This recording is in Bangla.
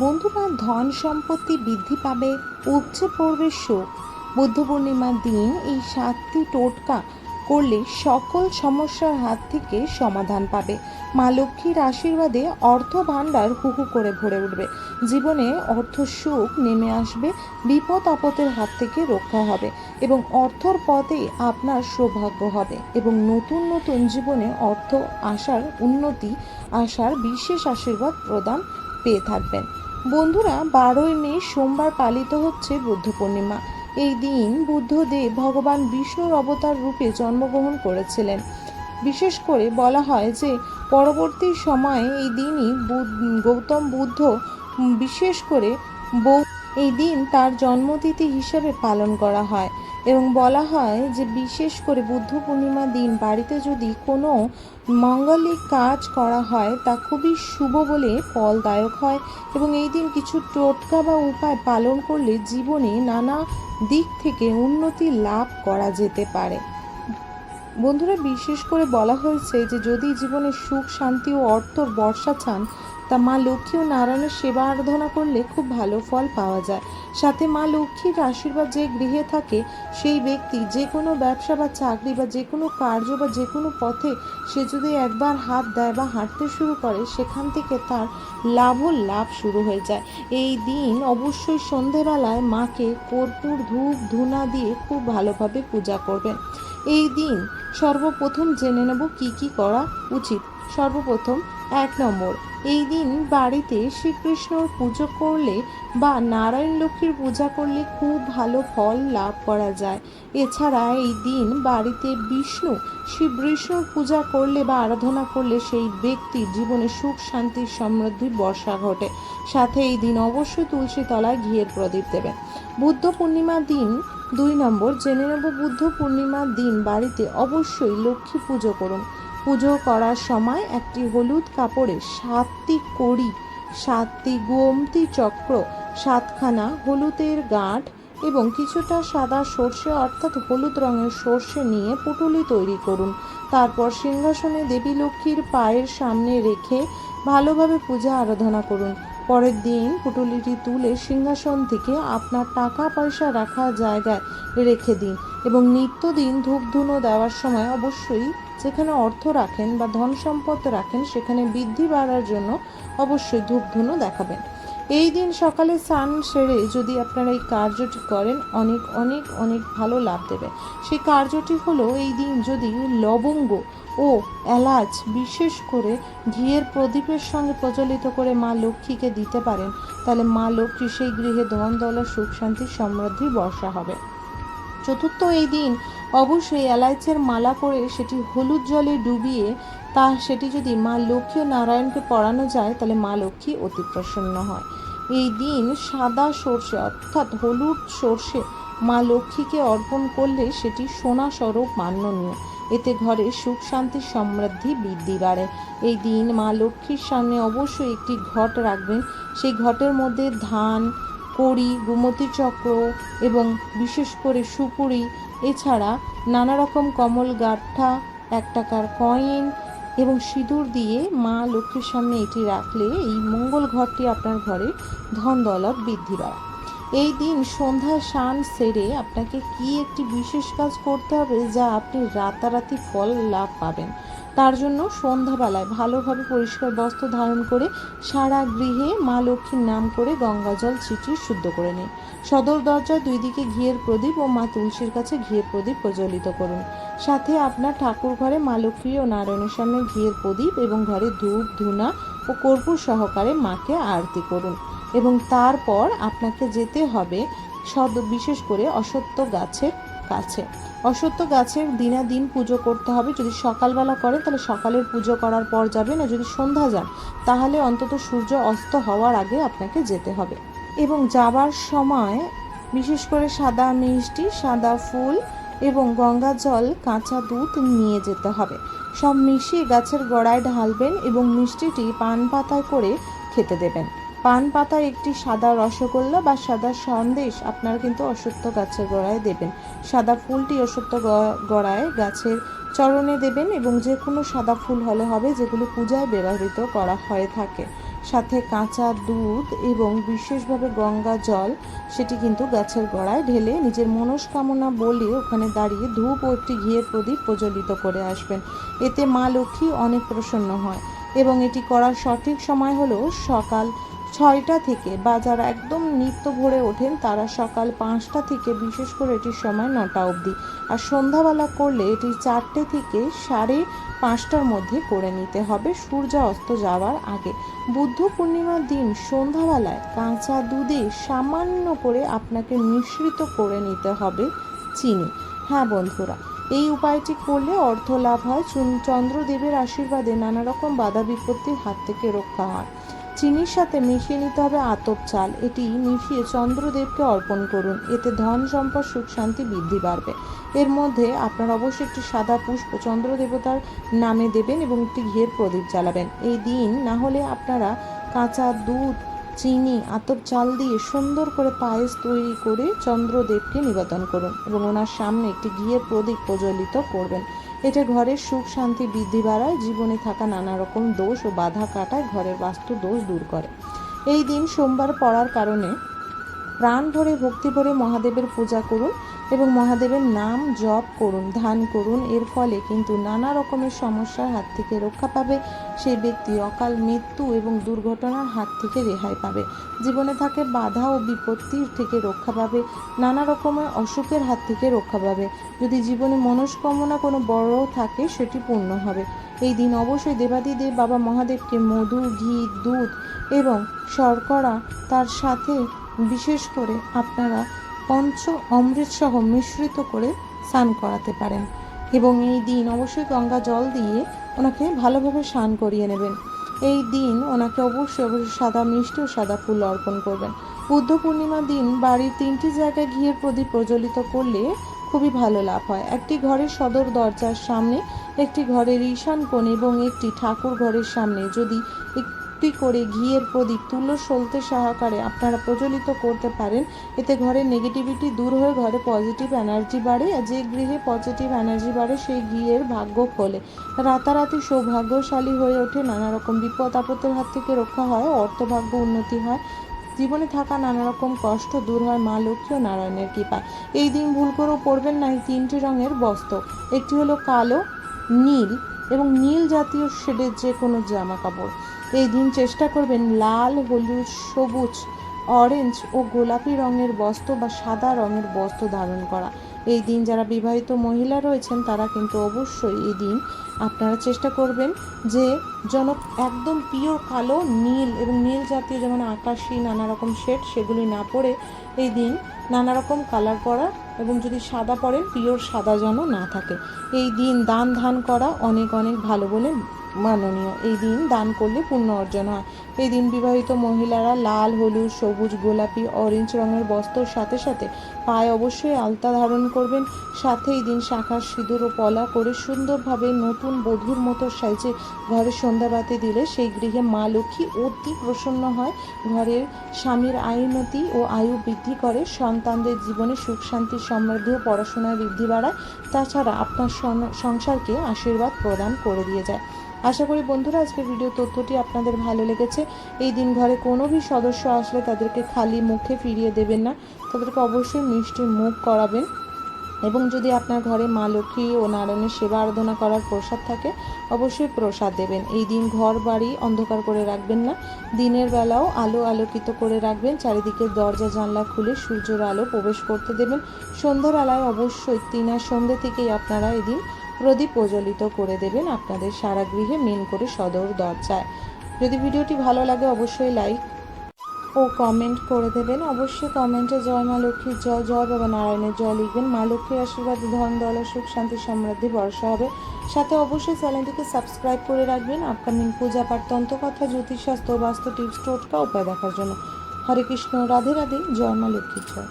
বন্ধুরা, ধন সম্পত্তি বৃদ্ধি পাবে, উপচে পড়বে সুখ। বুদ্ধ পূর্ণিমার দিন এই সাতটি টোটকা করলে সকল সমস্যার হাত থেকে সমাধান পাবে। মা লক্ষ্মীর আশীর্বাদে অর্থ ভাণ্ডার হুহু করে ভরে উঠবে। জীবনে অর্থ সুখ নেমে আসবে, বিপদ আপদের হাত থেকে রক্ষা হবে এবং অর্থর পথে আপনার সৌভাগ্য হবে এবং নতুন নতুন জীবনে অর্থ আসার উন্নতি, আসার বিশেষ আশীর্বাদ প্রদান পেয়ে থাকবেন। বন্ধুরা, বারোই মে সোমবার পালিত হচ্ছে বুদ্ধ পূর্ণিমা। এই দিন বুদ্ধদেব ভগবান বিষ্ণুর অবতার রূপে জন্মগ্রহণ করেছিলেন। বিশেষ করে বলা হয় যে, পরবর্তী সময়ে এই দিনই গৌতম বুদ্ধ বিশেষ করে বৌ, এই দিন তার জন্মতিথি হিসেবে পালন করা হয়। এবং বলা হয় যে বিশেষ করে বুদ্ধ পূর্ণিমা দিন বাড়িতে যদি কোনো মঙ্গলিক কাজ করা হয়, তা খুবই শুভ বলে ফলদায়ক হয় এবং এই দিন কিছু টোটকা বা উপায় পালন করলে জীবনে নানা দিক থেকে উন্নতি লাভ করা যেতে পারে। বন্ধুরা, বিশেষ করে বলা হয়েছে যে যদি জীবনে সুখ, শান্তি ও অর্থর বর্ষা চান, তা মা লক্ষ্মী ও নারায়ণের সেবা আরাধনা করলে খুব ভালো ফল পাওয়া যায়। সাথে মা লক্ষ্মীর আশীর্বাদ যে গৃহে থাকে, সেই ব্যক্তি যে কোনো ব্যবসা বা চাকরি বা যে কোনো কার্য বা যে কোনো পথে সে যদি একবার হাত দেয় বা হাঁটতে শুরু করে, সেখান থেকে তার লাভ লাভ শুরু হয়ে যায়। এই দিন অবশ্যই সন্ধেবেলায় মাকে কর্পূর, ধূপ, ধুনা দিয়ে খুব ভালোভাবে পূজা করবেন। এই দিন সর্বপ্রথম জেনে নেব কি কি করা উচিত। সর্বপ্রথম এক নম্বর, এই দিন বাড়িতে শ্রীকৃষ্ণর পুজো করলে বা নারায়ণ লক্ষ্মীর পূজা করলে খুব ভালো ফল লাভ করা যায়। এছাড়া এই দিন বাড়িতে বিষ্ণু শ্রী বিষ্ণুর পূজা করলে বা আরাধনা করলে সেই ব্যক্তির জীবনে সুখ শান্তির সমৃদ্ধি, বর্ষা ঘটে। সাথে এই দিন অবশ্যই তুলসী তলায় ঘিয়ের প্রদীপ দেবেন। বুদ্ধ পূর্ণিমার দিন দুই নম্বর, জেনে নেব বুদ্ধ পূর্ণিমার দিন বাড়িতে অবশ্যই লক্ষ্মী পুজো করুন। পুজো করার সময় একটি হলুদ কাপড়ে সাতটি কড়ি, সাতটি গোমতি চক্র, সাতখানা হলুদের গাঁঠ এবং কিছুটা সাদা সর্ষে অর্থাৎ হলুদ রঙের সর্ষে নিয়ে পুটুলি তৈরি করুন। তারপর সিংহাসনে দেবী লক্ষ্মীর পায়ের সামনে রেখে ভালোভাবে পূজা আরাধনা করুন। পরের দিন পুটুলিটি তুলে সিংহাসন থেকে আপনার টাকা পয়সা রাখা জায়গায় রেখে দিন এবং নিত্যদিন ধূপ ধুনো দেওয়ার সময় অবশ্যই যেখানে অর্থ রাখেন বা ধন সম্পদ রাখেন, সেখানে বৃদ্ধি বাড়ার জন্য অবশ্যই ধূপ ধুনো দেখাবেন। এই দিন সকালে স্নান সেরে যদি আপনারা এই কার্যটি করেন, অনেক অনেক অনেক ভালো লাভ দেবে। সেই কার্যটি হলো এই দিন যদি লবঙ্গ ও এলাচ বিশেষ করে ঘিয়ের প্রদীপের সঙ্গে প্রজ্বলিত করে মা লক্ষ্মীকে দিতে পারেন, তাহলে মা লক্ষ্মী সেই গৃহে ধন দলা সুখ, শান্তি, সমৃদ্ধি, বর্ষা হবে। চতুর্থ এই দিন অবশ্যই এলাইচের মালা করে সেটি হলুদ জলে ডুবিয়ে তা সেটি যদি মা লক্ষ্মী ও নারায়ণকে পড়ানো যায়, তাহলে মা লক্ষ্মী অতি প্রসন্ন হয়। এই দিন সাদা সর্ষে, অর্থাৎ হলুদ সর্ষে মা লক্ষ্মীকে অর্পণ করলে সেটি সোনা স্বরূপ মান্যনীয় এতে ঘরে সুখ, শান্তি, সমৃদ্ধি বৃদ্ধি বাড়ে। এই দিন মা লক্ষ্মীর সামনে অবশ্যই একটি ঘট রাখবেন। সেই ঘটের মধ্যে ধান, কড়ি, গুমতি চক্র এবং বিশেষ করে সুপুরি, এছাড়া নানা রকম কমল, গাঠা, এক টাকার কয়েন এবং সিঁদুর দিয়ে মা লক্ষ্মীর সামনে এটি রাখলে এই মঙ্গল ঘরটি আপনার ঘরে ধন দলত বৃদ্ধি পায়। এই দিন সন্ধ্যা সান সেরে আপনাকে কি একটি বিশেষ কাজ করতে হবে যা আপনি রাতারাতি ফল লাভ পাবেন? তার জন্য সন্ধ্যাবেলায় ভালোভাবে পরিষ্কার বস্ত্র ধারণ করে সারা গৃহে মা লক্ষ্মীর নাম করে গঙ্গা জল ছিটিয়ে শুদ্ধ করে নিন। সদর দরজায় দুই দিকে ঘিয়ের প্রদীপ ও মা তুলসীর কাছে ঘিয়ের প্রদীপ প্রজ্বলিত করুন। সাথে আপনার ঠাকুর ঘরে মা লক্ষ্মী ও নারায়ণের সামনে ঘিয়ের প্রদীপ এবং ঘরে ধূপ, ধুনা ও কর্পূর সহকারে মাকে আরতি করুন এবং তারপর আপনাকে যেতে হবে সদ, বিশেষ করে অসত্য গাছের কাছে। অসত্য গাছের দিনা দিন পুজো করতে হবে। যদি সকালবেলা করেন, তাহলে সকালের পুজো করার পর যাবেন আর যদি সন্ধ্যা যান, তাহলে অন্তত সূর্য অস্ত হওয়ার আগে আপনাকে যেতে হবে। এবং যাবার সময় বিশেষ করে সাদা মিষ্টি, সাদা ফুল এবং গঙ্গা জল, কাঁচা দুধ নিয়ে যেতে হবে। সব মিশিয়ে গাছের গোড়ায় ঢালবেন এবং মিষ্টিটি পান পাতায় করে খেতে দেবেন। পান পাতায় একটি সাদা রসগোল্লা বা সাদা সন্দেশ আপনারা কিন্তু অসত্য গাছের গোড়ায় দেবেন। সাদা ফুলটি গ- গোড়ায় গাছের চরণে দেবেন এবং যে কোনো সাদা ফুল হলে হবে যেগুলো পূজায় ব্যবহৃত করা হয়ে থাকে। সাথে কাঁচা দুধ এবং বিশেষভাবে গঙ্গা জল, সেটি কিন্তু গাছের গোড়ায় ঢেলে নিজের মনস্কামনা বলে ওখানে দাঁড়িয়ে ধূপ ও একটি ঘিয়ের প্রদীপ প্রজ্বলিত করে আসবেন। এতে মা লক্ষ্মী অনেক প্রসন্ন হয় এবং এটি করার সঠিক সময় হলো সকাল ছয়টা থেকে বা যারা একদম নিত্য ভরে ওঠেন, তারা সকাল পাঁচটা থেকে বিশেষ করে এটির সময় নটা অবধি। আর সন্ধ্যাবেলা করলে এটি চারটে থেকে সাড়ে পাঁচটার মধ্যে করে নিতে হবে সূর্য অস্ত যাওয়ার আগে। বুদ্ধ পূর্ণিমার দিন সন্ধ্যাবেলায় কাঁচা দুধে সামান্য করে আপনাকে মিশ্রিত করে নিতে হবে চিনি। হ্যাঁ বন্ধুরা, এই উপায়টি করলে অর্থ লাভ হয়। চুন- চন্দ্রদেবের আশীর্বাদে নানা রকম বাধা বিপত্তির হাত থেকে রক্ষা হয়। চিনির সাথে মিশিয়ে নিতে হবে আতপ চাল। এটি মিশিয়ে চন্দ্রদেবকে অর্পণ করুন। এতে ধন সম্পদ, সুখ শান্তি বৃদ্ধি বাড়বে এর মধ্যে আপনারা অবশ্যই একটি সাদা পুষ্প চন্দ্র দেবতার নামে দেবেন এবং একটি ঘিয়ের প্রদীপ জ্বালাবেন। এই দিন না হলে আপনারা কাঁচা দুধ, চিনি, আতপ চাল দিয়ে সুন্দর করে পায়েস তৈরি করে চন্দ্রদেবকে নিবেদন করুন এবং ওনার সামনে একটি ঘিয়ের প্রদীপ প্রজ্বলিত করবেন। এটা ঘরের সুখ শান্তি বৃদ্ধি বাড়ায়, জীবনে থাকা নানা রকম দোষ ও বাধা কাটায়, ঘরের বাস্তু দোষ দূর করে। এই দিন সোমবার পড়ার কারণে প্রাণ ভরে ভক্তি ভরে মহাদেবের পূজা করুন এবং মহাদেবের নাম জপ করুন, ধ্যান করুন। এর ফলে কিন্তু নানা রকমের সমস্যার হাত থেকে রক্ষা পাবে। সেই ব্যক্তি অকাল মৃত্যু এবং দুর্ঘটনার হাত থেকে রেহাই পাবে। জীবনে থাকে বাধা ও বিপত্তির থেকে রক্ষা পাবে। নানা রকমের অসুখের হাত থেকে রক্ষা পাবে। যদি জীবনে মনস্কামনা কোনো বড় থাকে, সেটি পূর্ণ হবে। এই দিন অবশ্যই দেবাদিদেব বাবা মহাদেবকে মধু, ঘি, দুধ এবং শর্করা তার সাথে বিশেষ করে আপনারা পঞ্চ অমৃত সহ মিশ্রিত করে স্নান করাতে পারেন এবং এই দিন অবশ্যই গঙ্গা জল দিয়ে ওনাকে ভালোভাবে স্নান করিয়ে নেবেন। এই দিন ওনাকে অবশ্যই অবশ্যই সাদা মিষ্টি ও সাদা ফুল অর্পণ করবেন। বুদ্ধ পূর্ণিমার দিন বাড়ির তিনটি জায়গায় ঘিয়ের প্রদীপ প্রজ্বলিত করলে খুবই ভালো লাভ হয়। একটি ঘরের সদর দরজার সামনে, একটি ঘরের ঈশান কোণ এবং একটি ঠাকুর ঘরের সামনে। যদি একটি করে ঘিয়ের প্রদীপ তুলো সলতে সহকারে আপনারা প্রজ্বলিত করতে পারেন। এতে ঘরের নেগেটিভিটি দূর হয়ে ঘরে পজিটিভ এনার্জি বাড়ে। আর যে গৃহে পজিটিভ এনার্জি বাড়ে, সেই ঘিয়ের ভাগ্য খোলে। রাতারাতি সৌভাগ্যশালী হয়ে ওঠে। নানা রকম বিপদ আপদের হাত থেকে রক্ষা হয়, অর্থভাগ্য উন্নতি হয়। জীবনে থাকা নানা রকম কষ্ট দূর হয় মা লক্ষ্মী ও নারায়ণের কৃপায়। এই দিন ভুল করেও পড়বেন না এই তিনটি রঙের বস্ত্র। একটি হলো কালো, নীল এবং নীল জাতীয় শেডের যে কোনো জামা কাপড়। এই দিন চেষ্টা করবেন লাল, হলুদ, সবুজ অরেঞ্জ ও গোলাপি রঙের বস্ত্র বা সাদা রঙের বস্ত্র ধারণ করা। এই দিন যারা বিবাহিত মহিলা রয়েছেন, তারা কিন্তু অবশ্যই এই দিন আপনারা চেষ্টা করবেন যে যেন একদম পিওর কালো, নীল এবং নীল জাতীয় যেমন আকাশি, নানা রকম শেড সেগুলি না পরে এই দিন নানা রকম কালার পরা এবং যদি সাদা পরেন, পিওর সাদা যেন না থাকে। এই দিন দান ধান করা অনেক অনেক ভালো বলে মাননীয়। এই দিন দান করলে পুণ্য অর্জন হয়। এই দিন বিবাহিত মহিলারা লাল, হলুদ, সবুজ, গোলাপি, অরেঞ্জ রঙের বস্ত্রর সাথে সাথে পায়ে অবশ্যই আলতা ধারণ করবেন। সাথে এই দিন শাঁখার সিঁদুর ও পলা করে সুন্দরভাবে নতুন বধুর মতো সাইজে ঘরে সন্ধ্যাবাতি দিলে সেই গৃহে মা লক্ষ্মী অতি প্রসন্ন হয়। ঘরের স্বামীর আয়ুন্নতি ও আয়ু বৃদ্ধি করে, সন্তানদের জীবনে সুখ, শান্তি, সমৃদ্ধি ও পড়াশোনায় বৃদ্ধি বাড়ায়। তাছাড়া আপনার সংসারকে আশীর্বাদ প্রদান করে দিয়ে যায়। আশা করি বন্ধুরা, আজকের ভিডিও তথ্যটি আপনাদের ভালো লেগেছে। এই দিন ঘরে কোনো ভি সদস্য আসলে তাদেরকে খালি মুখে ফিরিয়ে দেবেন না। তাদেরকে অবশ্যই মিষ্টি মুখ করাবেন এবং যদি আপনার ঘরে মা লক্ষ্মী ও নারায়ণের সেবা আরাধনা করার প্রসাদ থাকে, অবশ্যই প্রসাদ দেবেন। এই দিন ঘর বাড়ি অন্ধকার করে রাখবেন না। দিনের বেলাও আলো আলোকিত করে রাখবেন। চারিদিকে দরজা, জানলা খুলে সূর্যের আলো প্রবেশ করতে দেবেন। সন্ধ্যাবেলায় অবশ্যই তিনার সন্ধ্যে থেকেই আপনারা এদিন প্রদীপ প্রজ্বলিত করে দেবেন আপনাদের সারা গৃহে মেন করে সদর দরজায়। যদি ভিডিওটি ভালো লাগে অবশ্যই লাইক ও কমেন্ট করে দেবেন। অবশ্যই কমেন্টে জয় মা লক্ষ্মীর জয় জয় বাবা নারায়ণের জয় লিখবেন। মা লক্ষ্মীর আশীর্বাদে, ধন দল সুখ, শান্তি, সমৃদ্ধি বর্ষা হবে। সাথে অবশ্যই চ্যানেলটিকে সাবস্ক্রাইব করে রাখবেন আপকামিং পূজা পাঠ, তন্ত্রকথা, জ্যোতিষশাস্ত্র, বাস্তু, টিপস, টোটকা, উপায় দেখার জন্য। হরে কৃষ্ণ, রাধে রাধে, জয় মা লক্ষ্মীর জয়।